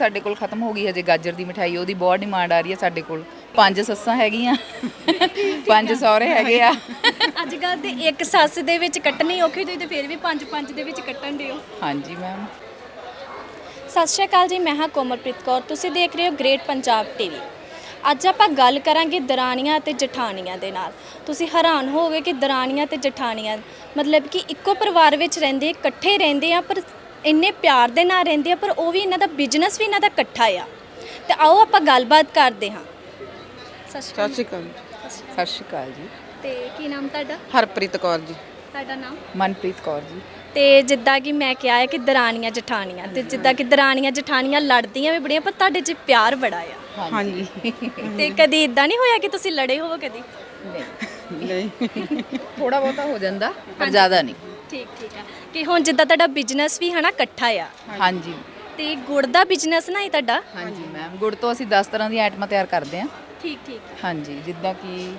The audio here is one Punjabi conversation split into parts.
ਸਾਡੇ ਕੋਲ ਖਤਮ ਹੋ ਗਈ ਹਜੇ ਗਾਜਰ ਦੀ ਮਠਾਈ ਉਹਦੀ ਬਹੁਤ ਡਿਮਾਂਡ ਆ ਰਹੀ ਹੈ ਸਾਡੇ ਕੋਲ। ਪੰਜ ਸੱਸਾਂ ਹੈਗੀਆਂ। ਪੰਜ ਸਹੁਰੇ ਹੈਗੇ ਆ। ਅੱਜ ਕੱਲ ਤੇ ਇੱਕ ਸੱਸ ਦੇ ਵਿੱਚ ਕੱਟਣੀ ਔਖੀ ਤੁਸੀਂ ਤੇ ਫਿਰ ਵੀ ਪੰਜ ਪੰਜ ਦੇ ਵਿੱਚ ਕੱਟਣ ਦਿਓ। ਹਾਂਜੀ ਮੈਮ ਸਤਿ ਸ਼੍ਰੀ ਅਕਾਲ ਜੀ ਮੈਂ ਹਾਂ ਕੋਮਲਪ੍ਰੀਤ ਕੌਰ। ਤੁਸੀਂ ਦੇਖ ਰਹੇ ਹੋ ਗ੍ਰੇਟ ਪੰਜਾਬ ਟੀਵੀ ਅੱਜ ਆਪਾਂ ਗੱਲ ਕਰਾਂਗੇ ਦਰਾਣੀਆਂ ਅਤੇ ਜਠਾਣੀਆਂ ਦੇ ਨਾਲ। ਤੁਸੀਂ ਹੈਰਾਨ ਹੋਵੋਗੇ ਕਿ ਦਰਾਣੀਆਂ ਤੇ ਜਠਾਣੀਆਂ ਮਤਲਬ ਕਿ ਇੱਕੋ ਪਰਿਵਾਰ ਵਿੱਚ ਰਹਿੰਦੇ ਇਕੱਠੇ ਰਹਿੰਦੇ ਆ ਪਰ ਇੰਨੇ ਪਿਆਰ ਦੇ ਨਾਲ ਰਹਿੰਦੇ ਆ ਪਰ ਉਹ ਵੀ ਇਹਨਾਂ ਦਾ ਬਿਜ਼ਨਸ ਵੀ ਇਹਨਾਂ ਦਾ ਇਕੱਠਾ ਆ। ਤੇ ਆਓ ਆਪਾਂ ਗੱਲਬਾਤ ਕਰਦੇ ਹਾਂ। ਸਤਿ ਸ਼੍ਰੀ ਸਤਿ ਅਕਾਲ ਸਤਿ ਸ਼੍ਰੀ ਅਕਾਲ ਜੀ। ਤੇ ਕੀ ਨਾਮ ਤੁਹਾਡਾ? ਹਰਪ੍ਰੀਤ ਕੌਰ ਜੀ। ਤੁਹਾਡਾ ਨਾਮ? ਮਨਪ੍ਰੀਤ ਕੌਰ ਜੀ। ਤੇ ਜਿੱਦਾਂ ਕਿ ਮੈਂ ਕਿਹਾ ਹੈ ਕਿ ਦਰਾਣੀਆਂ ਜਠਾਣੀਆਂ ਤੇ ਜਿੱਦਾਂ ਕਿ ਦਰਾਣੀਆਂ ਜਠਾਣੀਆਂ ਲੜਦੀਆਂ ਵੀ ਬੜੀਆਂ ਪਰ ਤੁਹਾਡੇ 'ਚ ਪਿਆਰ ਬੜਾ ਆ। ਹਾਂਜੀ। ਤੇ ਕਦੀ ਇਦਾਂ ਨਹੀਂ ਹੋਇਆ ਕਿ ਤੁਸੀਂ ਲੜੇ ਹੋਵੋ ਕਦੀ? ਨਹੀਂ। ਨਹੀਂ। ਥੋੜਾ ਬਹੁਤਾ ਹੋ ਜਾਂਦਾ ਪਰ ਜ਼ਿਆਦਾ ਨਹੀਂ। ਠੀਕ ਠੀਕ ਆ। ਕਿ ਹੁਣ ਜਿੱਦਾਂ ਤੁਹਾਡਾ ਬਿਜ਼ਨਸ ਵੀ ਹਨਾ ਇਕੱਠਾ ਆ। ਹਾਂਜੀ। ਤੇ ਗੁੜ ਦਾ ਬਿਜ਼ਨਸ ਨਾ ਹੀ ਤੁਹਾਡਾ? ਹਾਂਜੀ ਮੈਮ ਗੁੜ ਤੋਂ ਅਸੀਂ 10 ਤਰ੍ਹਾਂ ਦੀਆਂ ਆਈਟਮਾਂ ਤਿਆਰ ਕਰਦੇ ਹਾਂ। ਠੀਕ ਠੀਕ। ਹਾਂਜੀ ਜਿੱਦਾਂ ਕਿ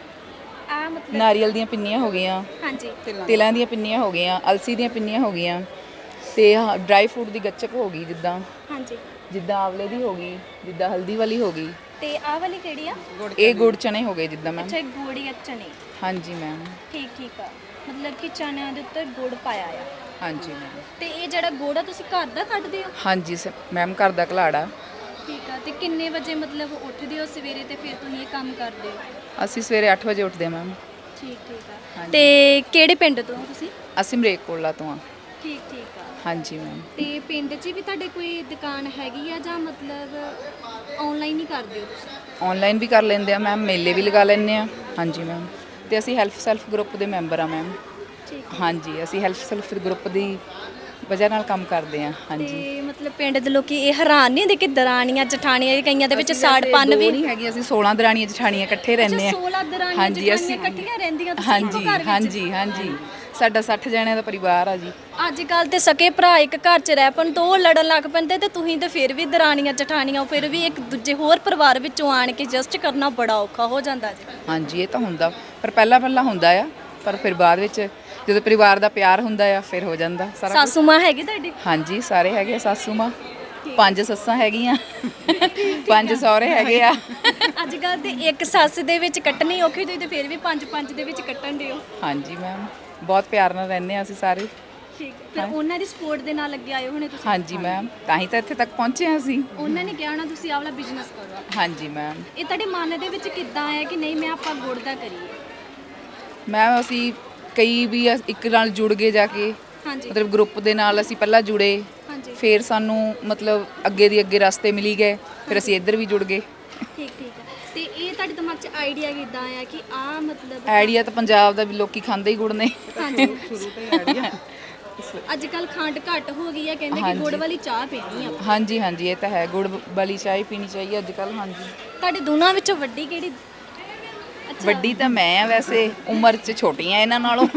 ਆ ਮਤਲਬ ਨਾਰੀਅਲ ਦੀਆਂ ਪਿੰਨੀਆਂ ਹੋ ਗਈਆਂ ਹਾਂਜੀ। ਤਿਲਾਂ ਦੀਆਂ ਪਿੰਨੀਆਂ ਹੋ ਗਈਆਂ ਅਲਸੀ ਦੀਆਂ ਪਿੰਨੀਆਂ ਹੋ ਗਈਆਂ ਤੇ ਡਰਾਈ ਫਰੂਟ ਦੀ ਗੱਚਕ ਹੋ ਗਈ ਜਿੱਦਾਂ। ਹਾਂਜੀ। ਜਿੱਦਾਂ ਆਵਲੇ ਦੀ ਹੋ ਗਈ ਜਿੱਦਾਂ ਹਲਦੀ ਵਾਲੀ ਹੋ ਗਈ। ਤੇ ਆਹ ਵਾਲੀ ਕਿਹੜੀ ਆ? ਇਹ ਗੁੜ ਚਨੇ ਹੋ ਗਏ ਜਿੱਦਾਂ ਮੈਮ ਅੱਛਾ ਇਹ ਗੋੜੀ ਆ ਚਨੇ? ਹਾਂਜੀ ਮੈਮ ਠੀਕ ਠੀਕ ਆ। ਮਤਲਬ ਕਿ ਚਨਿਆਂ ਦੇ ਉੱਤੇ ਗੁੜ ਪਾਇਆ ਆ। ਹਾਂਜੀ ਮੈਮ ਤੇ ਇਹ ਜਿਹੜਾ ਗੁੜ ਆ ਤੁਸੀਂ ਘਰ ਦਾ ਕੱਢਦੇ ਹੋ? ਹਾਂਜੀ ਮੈਮ ਘਰ ਦਾ ਘਲਾੜਾ। ਠੀਕ ਆ ਤੇ ਕਿੰਨੇ ਵਜੇ ਮਤਲਬ ਉੱਠਦੇ ਹੋ ਸਵੇਰੇ ਤੇ ਫਿਰ ਤੁਸੀਂ ਇਹ ਕੰਮ ਕਰਦੇ ਹੋ? ਅਸੀਂ ਸਵੇਰੇ 8 ਵਜੇ ਉੱਠਦੇ ਹਾਂ ਮੈਮ ਠੀਕ ਠੀਕ ਆ। ਤੇ ਕਿਹੜੇ ਪਿੰਡ ਤੋਂ ਹੋ ਤੁਸੀਂ? ਅਸੀਂ ਮਰੇਕ ਕੋਲਾ ਤੋਂ ਆ ਠੀਕ ਠੀਕ ਆ। ਹਾਂਜੀ ਮੈਮ ਤੇ ਪਿੰਡ 'ਚ ਵੀ ਤੁਹਾਡੇ ਕੋਈ ਦੁਕਾਨ ਹੈਗੀ ਆ ਜਾਂ ਮਤਲਬ ਆਨਲਾਈਨ ਹੀ ਕਰਦੇ ਹੋ ਤੁਸੀਂ? ਆਨਲਾਈਨ ਵੀ ਕਰ ਲੈਂਦੇ ਆ ਮੈਮ ਮੇਲੇ ਵੀ ਲਗਾ ਲੈਂਦੇ ਆ। ਹਾਂਜੀ ਮੈਮ ਤੇ ਅਸੀਂ ਹੈਲਪ ਸੈਲਫ ਗਰੁੱਪ ਦੇ ਮੈਂਬਰ ਆ ਮੈਮ ਠੀਕ ਹਾਂਜੀ ਅਸੀਂ ਹੈਲਪ ਸੈਲਫ ਗਰੁੱਪ ਦੀ ਵਜ੍ਹਾ ਨਾਲ ਕੰਮ ਕਰਦੇ ਆ। ਹਾਂਜੀ। ਤੇ ਮਤਲਬ ਪਿੰਡ ਦੇ ਲੋਕੀ ਇਹ ਹੈਰਾਨ ਨਹੀਂ ਹੁੰਦੇ ਕਿ ਦਰਾਣੀਆਂ ਜਠਾਣੀਆਂ ਇਹ ਕਈਆਂ ਦੇ ਵਿੱਚ ਸਾੜ ਪੰਨ ਵੀ ਨਹੀਂ ਹੈਗੀ ਅਸੀਂ 16 ਦਰਾਣੀਆਂ ਜਠਾਣੀਆਂ ਇਕੱਠੇ ਰਹਿੰਦੇ ਆ। 16 ਦਰਾਣੀਆਂ ਹਾਂਜੀ, ਜਠਾਣੀਆਂ ਅਸੀਂ- ਇਕੱਠੀਆਂ ਰਹਿੰਦੀਆਂ ਤੁਸੀਂ ਇੱਕੋ ਹਾਂਜੀ ਘਰ ਵਿੱਚ? ਹਾਂਜੀ ਹਾਂਜੀ। ਸਾਡਾ 60 ਜਣਿਆਂ ਦਾ ਪਰਿਵਾਰ ਆ ਜੀ। ਅੱਜ ਕੱਲ ਤੇ ਸਕੇ ਭਰਾ ਇੱਕ ਘਰ 'ਚ ਰਹਿ ਪਣ ਤੋਂ ਉਹ ਲੜਨ ਲੱਗ ਪੈਂਦੇ ਤੇ ਤੁਸੀਂ ਤੇ ਫਿਰ ਵੀ ਦਰਾਣੀਆਂ ਜਠਾਣੀਆਂ ਫਿਰ ਵੀ ਇੱਕ ਦੂਜੇ ਹੋਰ ਪਰਿਵਾਰ ਵਿੱਚੋਂ ਆਣ ਕੇ ਜਸਟ ਕਰਨਾ ਬੜਾ ਔਖਾ ਹੋ ਜਾਂਦਾ ਜੀ। ਹਾਂਜੀ ਇਹ ਤਾਂ ਹੁੰਦਾ। ਪਰ ਪਹਿਲਾਂ ਪਹਿਲਾਂ ਹੁੰਦਾ ਆ ਪਰ ਫਿਰ ਬਾਅਦ ਵਿੱਚ ਜਦੋਂ ਪਰਿਵਾਰ ਦਾ ਪਿਆਰ ਹੁੰਦਾ ਆ ਫਿਰ ਹੋ ਜਾਂਦਾ ਸਾਰਾ ਕੁਛ। ਸਾਸੂ ਮਾਂ ਹੈਗੀ ਤੁਹਾਡੀ? ਹਾਂਜੀ ਸਾਰੇ ਹੈਗੇ ਆ ਸਾਸੂ ਮਾਂ। ਪੰਜ ਸੱਸਾਂ ਹੈਗੀਆਂ। ਪੰਜ ਸਹੁਰੇ ਹੈਗੇ ਆ। ਅੱਜ ਕੱਲ ਤੇ ਇੱਕ ਸੱਸ ਦੇ ਵਿੱਚ ਕੱਟਣੀ ਔਖੀ ਤੁਸੀਂ ਤੇ ਫਿਰ ਵੀ ਪੰਜ ਪੰਜ ਦੇ ਵਿੱਚ ਕੱਟਣ ਦਿਓ। ਹਾਂਜੀ ਮੈਮ ਬਹੁਤ ਪਿਆਰ ਨਾਲ ਰਹਿੰਦੇ ਆ ਅਸੀਂ ਸਾਰੇ। ਠੀਕ ਫਿਰ ਉਹਨਾਂ ਦੀ ਸਪੋਰਟ ਦੇ ਨਾਲ ਅੱਗੇ ਆਏ ਹੋਣੇ ਤੁਸੀਂ? ਹਾਂਜੀ ਮੈਮ ਤਾਂ ਹੀ ਤਾਂ ਇੱਥੇ ਤੱਕ ਪਹੁੰਚੇ ਹਾਂ ਅਸੀਂ। ਉਹਨਾਂ ਨੇ ਕਿਹਾ ਹੋਣਾ ਤੁਸੀਂ ਆਹ ਵਾਲਾ ਬਿਜ਼ਨਸ ਕਰੋ ਹਾਂਜੀ ਮੈਮ ਇਹ ਤੁਹਾਡੇ ਮਨ ਦੇ ਵਿੱਚ ਕਿੱਦਾਂ ਆਇਆ ਕਿ ਨਹੀਂ ਮੈਂ ਆਪਾਂ ਗੁੜ ਦਾ ਕਰੀਏ? ਮੈਮ ਅਸੀਂ ਕਈ ਵੀ ਅਸ- ਇੱਕ ਨਾਲ ਜੁੜ ਗਏ ਜਾ ਕੇ। ਹਾਂਜੀ। ਮਤਲਬ ਗਰੁੱਪ ਦੇ ਨਾਲ ਅਸੀਂ ਪਹਿਲਾਂ ਜੁੜੇ। ਹਾਂਜੀ। ਫਿਰ ਸਾਨੂੰ ਮਤਲਬ ਅੱਗੇ ਦੀ ਅੱਗੇ ਰਸਤੇ ਮਿਲੀ ਗਏ। ਫਿਰ ਅਸੀਂ ਇੱਧਰ ਵੀ ਜੁੜ ਗਏ। ਠੀਕ ਠੀਕ ਹੈ ਤੇ ਇਹ ਤੁਹਾਡੇ ਦਿਮਾਗ 'ਚ ਆਈਡੀਆ ਕਿੱਦਾਂ ਆਇਆ ਕਿ ਆ ਮਤਲਬ ਆਈਡੀਆ ਤਾਂ ਪੰਜਾਬ ਦਾ ਵੀ ਲੋਕੀ ਖਾਂਦੇ ਹੀ ਗੁੜ ਨੇ। ਹਾਂਜੀ ਸ਼ੁਰੂ ਤੋਂ ਹੀ ਆਈਡੀਆ ਅੱਜ ਕੱਲ ਖੰਡ ਘੱਟ ਹੋ ਗਈ ਹੈ ਕਹਿੰਦੇ ਕਿ। ਗੁੜ ਵਾਲੀ ਚਾਹ ਪੀਣੀ ਆ। ਹਾਂਜੀ ਹਾਂਜੀ ਇਹ ਤਾਂ ਹੈ ਗੁੜ ਵਾਲੀ ਚਾਹ ਪੀਣੀ ਚਾਹੀਏ ਅੱਜ ਕੱਲ ਹਾਂਜੀ। ਤੁਹਾਡੇ ਦੋਨਾਂ ਵਿੱਚੋਂ ਵੱਡੀ ਕਿਹੜੀ? ਅੱਛਾ। ਵੱਡੀ ਤਾਂ ਮੈਂ ਆ ਵੈਸੇ ਉਮਰ 'ਚ ਛੋਟੀ ਆ ਇਹਨਾਂ ਨਾਲੋਂ।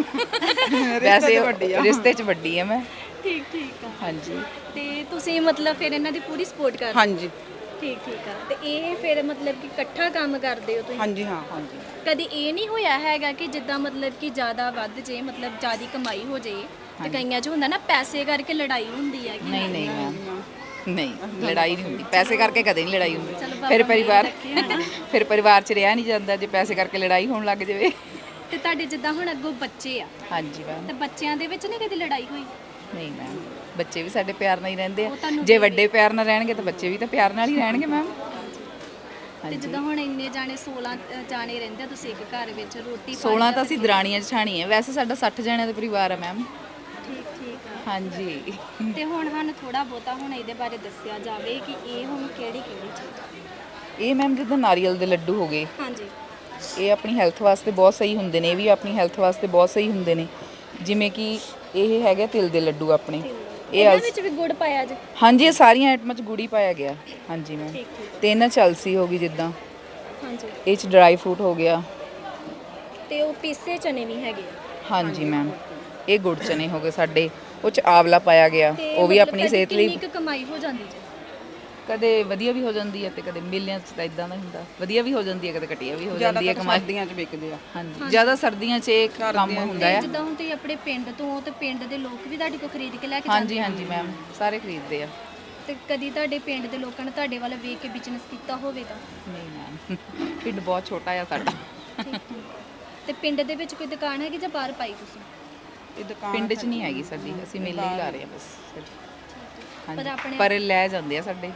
ਵੈਸੇ ਵੱਡੀ ਆ। ਰਿਸ਼ਤੇ 'ਚ ਵੱਡੀ ਆ ਮੈਂ। ਠੀਕ ਠੀਕ ਆ। ਹਾਂਜੀ। ਤੇ ਤੁਸੀਂ ਮਤਲਬ ਫਿਰ ਇਹਨਾਂ ਦੀ ਪੂਰੀ ਸਪੋਰਟ ਕਰਦੇ? ਹਾਂਜੀ। ਠੀਕ ਠੀਕ ਆ। ਤੇ ਇਹ ਫਿਰ ਮਤਲਬ ਕਿ ਇਕੱਠਾ ਕੰਮ ਕਰਦੇ ਹੋ ਤੁਸੀਂ? ਹਾਂਜੀ ਹਾਂ ਹਾਂਜੀ। ਕਦੀ ਇਹ ਨਹੀਂ ਹੋਇਆ ਹੈਗਾ ਕਿ ਜਿੱਦਾਂ ਮਤਲਬ ਕਿ ਜ਼ਿਆਦਾ ਵੱਧ ਜੇ ਮਤਲਬ ਜ਼ਿਆਦੀ ਕਮਾਈ ਹੋ ਜੇ ਤੇ ਕਈਆਂ 'ਚ ਹੁੰਦਾ ਨਾ ਪੈਸੇ ਕਰਕੇ ਲੜਾਈ ਹੁੰਦੀ ਹੈ ਨਹੀਂ ਨਹੀਂ ਮੈਮ। ਨਹੀਂ ਲੜਾਈ ਨਹੀਂ ਹੁੰਦੀ। ਪੈਸੇ ਕਰਕੇ ਕਦੇ ਨਹੀਂ ਲੜਾਈ ਹੁੰਦੀ। ਫਿਰ ਪਰਿਵਾਰ। ਫਿਰ ਪਰਿਵਾਰ 'ਚ ਰਿਹਾ ਨਹੀਂ ਜਾਂਦਾ ਜੇ ਪੈਸੇ ਕਰਕੇ ਲੜਾਈ ਹੋਣ ਲੱਗ ਜਾਵੇ। ਤੇ ਤੁਹਾਡੇ ਜਿੱਦਾਂ ਹੁਣ ਅੱਗੋਂ ਬੱਚੇ ਆ। ਹਾਂਜੀ ਮੈਮ। ਤੇ ਬੱਚਿਆਂ ਦੇ ਵਿੱਚ ਨਹੀਂ ਕਦੀ ਲੜਾਈ ਹੋਈ? ਨਹੀਂ ਮੈਮ। ਬੱਚੇ ਵੀ ਸਾਡੇ ਪਿਆਰ ਨਾਲ ਹੀ ਰਹਿੰਦੇ ਆ। ਜੇ ਵੱਡੇ ਪਿਆਰ ਨਾਲ ਰਹਿਣਗੇ ਤਾਂ ਬੱਚੇ ਵੀ ਤਾਂ ਪਿਆਰ ਨਾਲ ਹੀ ਰਹਿਣਗੇ ਮੈਮ ਤੇ ਜਿੱਦਾਂ ਹੁਣ ਇੰਨੇ ਜਾਣੇ 16 ਜਾਣੇ ਰਹਿੰਦੇ ਆ ਤੁਸੀਂ ਇੱਕ ਘਰ ਵਿੱਚ ਰੋਟੀ 16 ਤਾਂ ਅਸੀਂ ਦਰਾਣੀਆਂ ਜਠਾਣੀ ਹੈ ਵੈਸੇ ਸਾਡਾ 60 ਜਣਿਆਂ ਦਾ ਪਰਿਵਾਰ ਹੈ ਮੈਮ ਠੀਕ ਠੀਕ ਆ। ਹਾਂਜੀ। ਤੇ ਹੁਣ ਸਾਨੂੰ ਥੋੜਾ ਬਹੁਤਾ ਹੁਣ ਇਹਦੇ ਬਾਰੇ ਦੱਸਿਆ ਜਾਵੇ ਕਿ ਇਹ ਹੁਣ ਕਿਹੜੀ ਕਿਹੜੀ ਚੀਜ਼ ਆ? ਇਹ ਮੈਮ ਜਿੱਦਾਂ ਨਾਰੀਅਲ ਦੇ ਲੱਡੂ ਹੋ ਗਏ। ਹਾਂਜੀ। ਇਹ ਆਪਣੀ ਹੈਲਥ ਵਾਸਤੇ ਬਹੁਤ ਸਹੀ ਹੁੰਦੇ ਨੇ ਇਹ ਵੀ ਆਪਣੀ ਹੈਲਥ ਵਾਸਤੇ ਬਹੁਤ ਸਹੀ ਹੁੰਦੇ ਨੇ। ਜਿਵੇਂ ਕਿ ਇਹ ਹੈਗੇ ਤਿਲ ਦੇ ਲੱਡੂ ਆਪਣੇ। ਇਹ ਇਹਨਾਂ ਵਿੱਚ ਵੀ ਗੁੜ ਪਾਇਆ ਜੀ ਹਾਂਜੀ ਇਹ ਸਾਰੀਆਂ ਆਈਟਮਾਂ 'ਚ ਗੁੜੀ ਪਾਇਆ ਗਿਆ। ਹਾਂਜੀ ਮੈਮ ਠੀਕ ਠੀਕ। ਤੇ ਇਹਨਾਂ 'ਚ ਅਲਸੀ ਹੋ ਗਈ ਜਿੱਦਾਂ। ਹਾਂਜੀ। ਇਹ 'ਚ ਡਰਾਈ ਫਰੂਟ ਹੋ ਗਿਆ। ਤੇ ਉਹ ਪੀਸੇ ਚਨੇ ਵੀ ਹੈਗੇ? ਆ ਹਾਂਜੀ ਮੈਮ ਇਹ ਗੁੜ ਚਨੇ ਹੋ ਗਏ ਸਾਡੇ। ਉਹ 'ਚ ਆਵਲਾ ਪਾਇਆ ਗਿਆ। ਤੇ ਉਹ ਵੀ ਮਤਲਬ ਆਪਣੀ ਸਿਹਤ ਲਈ ਕਿੰਨੀ ਕੁ ਕਮਾਈ ਹੋ ਜਾਂਦੀ ਜੀ? ਕਦੇ ਵਧੀਆ ਵੀ ਹੋ ਜਾਂਦੀ ਹੈ ਤੇ ਕਦੇ ਮੇਲਿਆਂ 'ਚ ਤਾਂ ਇਦਾਂ ਦਾ ਹੁੰਦਾ। ਵਧੀਆ ਵੀ ਹੋ ਜਾਂਦੀ ਹੈ ਕਦੇ ਘਟੀਆ ਵੀ ਹੋ ਜਾਂਦੀ ਹੈ ਕਮਾਈ। ਸਰਦੀਆਂ 'ਚ ਵਿਕਦੇ ਆ। ਹਾਂਜੀ ਜ਼ਿਆਦਾ ਸਰਦੀਆਂ 'ਚ ਇਹ ਕੰਮ ਹੁੰਦਾ ਹੈ। ਜਿੱਦਾਂ ਹੁਣ ਤੁਸੀਂ ਆਪਣੇ ਪਿੰਡ ਤੋਂ ਹੋ ਤੇ ਪਿੰਡ ਦੇ ਲੋਕ ਵੀ ਤੁਹਾਡੇ ਕੋਲ ਖਰੀਦ ਕੇ ਲੈ ਕੇ ਜਾਂਦੇ ਹਾਂਜੀ ਹਾਂਜੀ ਮੈਮ ਸਾਰੇ ਖਰੀਦਦੇ ਆ। ਤੇ ਕਦੀ ਤੁਹਾਡੇ ਪਿੰਡ ਦੇ ਲੋਕਾਂ ਨੇ ਤੁਹਾਡੇ ਵੱਲ ਵੇਖ ਕੇ ਬਿਜ਼ਨਸ ਕੀਤਾ ਹੋਵੇਗਾ ਨਹੀਂ ਮੈਮ ਪਿੰਡ ਬਹੁਤ ਛੋਟਾ ਆ ਸਾਡਾ। ਤੇ ਪਿੰਡ ਦੇ ਵਿੱਚ ਕੋਈ ਦੁਕਾਨ ਹੈਗੀ ਜਾਂ ਬਾਹਰ ਪਾਈ ਤੁਸੀਂ? ਇਹ ਦੁਕਾਨ ਪਿੰਡ 'ਚ ਨਹੀਂ ਹੈਗੀ ਸਾਡੀ ਅਸੀਂ ਮੇਲੇ ਹੀ ਲਾ ਰਹੇ ਹਾਂ ਬਸ ਪਰ ਹਾਂਜੀ ਆਪਣੇ- ਪਰ ਲੈ ਜਾਂਦੇ ਆ ਸਾਡੇ।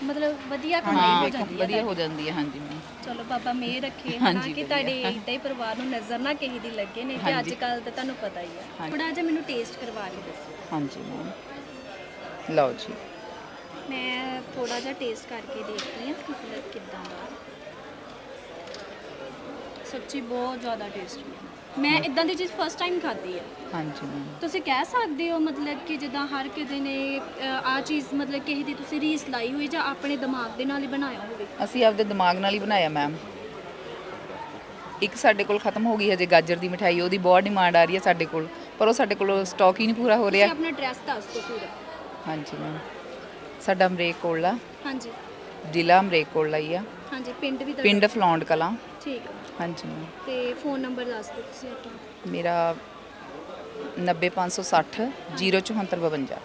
ਮਤਲਬ ਵਧੀਆ ਕਮਾਈ ਹਾਂ ਹੋ ਜਾਂਦੀ ਹੈ ਵਧੀਆ ਹੋ ਜਾਂਦੀ ਹੈ ਹਾਂਜੀ ਮੈਮ ਚਲੋ ਬਾਬਾ ਮਿਹਰ ਰੱਖੇ ਹਨਾ ਹਾਂਜੀ, ਕਿ। ਤੁਹਾਡੇ ਏਦਾਂ ਹੀ ਪਰਿਵਾਰ ਨੂੰ ਨਜ਼ਰ ਨਾ ਕਿਸੇ ਦੀ ਲੱਗੇ ਨਹੀਂ ਤੇ ਅੱਜ ਹਾਂਜੀ। ਕੱਲ ਤਾਂ ਤੁਹਾਨੂੰ ਪਤਾ ਹੀ ਹੈ। ਹਾਂਜੀ। ਥੋੜਾ ਜਿਹਾ ਮੈਨੂੰ ਟੇਸਟ ਕਰਵਾ ਕੇ ਦੱਸੋ। ਹਾਂਜੀ ਮੈਮ ਲਓ ਜੀ। ਮੈਂ ਥੋੜਾ ਜਿਹਾ ਟੇਸਟ ਕਰਕੇ ਦੇਖਦੀ ਹਾਂ ਕਿ ਮਤਲਬ ਕਿੱਦਾਂ ਦਾ। ਸੱਚੀ ਬਹੁਤ ਜ਼ਿਆਦਾ ਟੇਸਟੀ ਹੈ। ਮੈਂ ਇਦਾਂ ਦੀ ਚੀਜ਼ ਫਸਟ ਟਾਈਮ ਖਾਧੀ ਹੈ। ਹਾਂਜੀ ਮੈਮ ਤੁਸੀਂ ਕਹਿ ਸਕਦੇ ਹੋ ਮਤਲਬ ਕਿ ਜਿੱਦਾਂ ਹਰ ਕਿਸੇ ਨੇ ਆ ਚੀਜ਼ ਮਤਲਬ ਕਿਸੇ ਦੀ ਤੁਸੀਂ ਰੀਸ ਲਾਈ ਹੋਈ ਜਾਂ ਆਪਣੇ ਦਿਮਾਗ ਦੇ ਨਾਲ ਹੀ ਬਣਾਇਆ ਹੋਵੇ। ਅਸੀਂ ਆਪਦੇ ਦਿਮਾਗ ਨਾਲ ਹੀ ਬਣਾਇਆ ਮੈਮ ਇੱਕ ਸਾਡੇ ਕੋਲ ਖਤਮ ਹੋ ਗਈ ਹਜੇ ਗਾਜਰ ਦੀ ਮਠਾਈ ਉਹਦੀ ਬਹੁਤ ਡਿਮਾਂਡ ਆ ਰਹੀ ਹੈ ਸਾਡੇ ਕੋਲ ਪਰ ਉਹ ਸਾਡੇ ਕੋਲ ਸਟਾਕ ਹੀ ਨਹੀਂ ਪੂਰਾ ਹੋ ਤੁਸੀਂ ਰਿਹਾ ਆਪਣਾ ਐਡਰੈਸ ਦੱਸ ਦਿਓ ਪੂਰਾ। ਹਾਂਜੀ ਮੈਮ ਸਾਡਾ ਅਮਰੇਕ ਕੋਲਾ ਹਾਂਜੀ। ਜ਼ਿਲ੍ਹਾ ਅਮਰੇਕ ਕੋਲਾ ਹੀ ਆ। ਹਾਂਜੀ ਪਿੰਡ ਵੀ ਪਿੰਡ ਫਲੌਂਡ ਕਲਾਂ। ਠੀਕ ਹੈ। ਹਾਂਜੀ ਮੈਮ ਤੇ ਫੋਨ ਨੰਬਰ ਦੱਸ ਦਿਓ ਤੁਸੀਂ ਆਪਣਾ। ਮੇਰਾ 90560 07452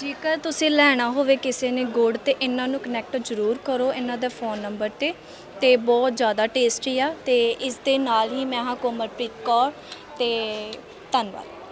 ਜੇਕਰ ਤੁਸੀਂ ਲੈਣਾ ਹੋਵੇ ਕਿਸੇ ਨੇ ਗੁੜ ਤੇ ਇਹਨਾਂ ਨੂੰ ਕਨੈਕਟ ਜ਼ਰੂਰ ਕਰੋ ਇਹਨਾਂ ਦਾ ਫੋਨ ਨੰਬਰ ਤੇ ਤੇ ਬਹੁਤ ਜ਼ਿਆਦਾ ਟੇਸਟੀ ਆ ਤੇ ਇਸ ਦੇ ਨਾਲ ਹੀ ਮੈਂ ਹਾਂ ਕੋਮਲਪ੍ਰੀਤ ਕੌਰ ਤੇ ਧੰਨਵਾਦ।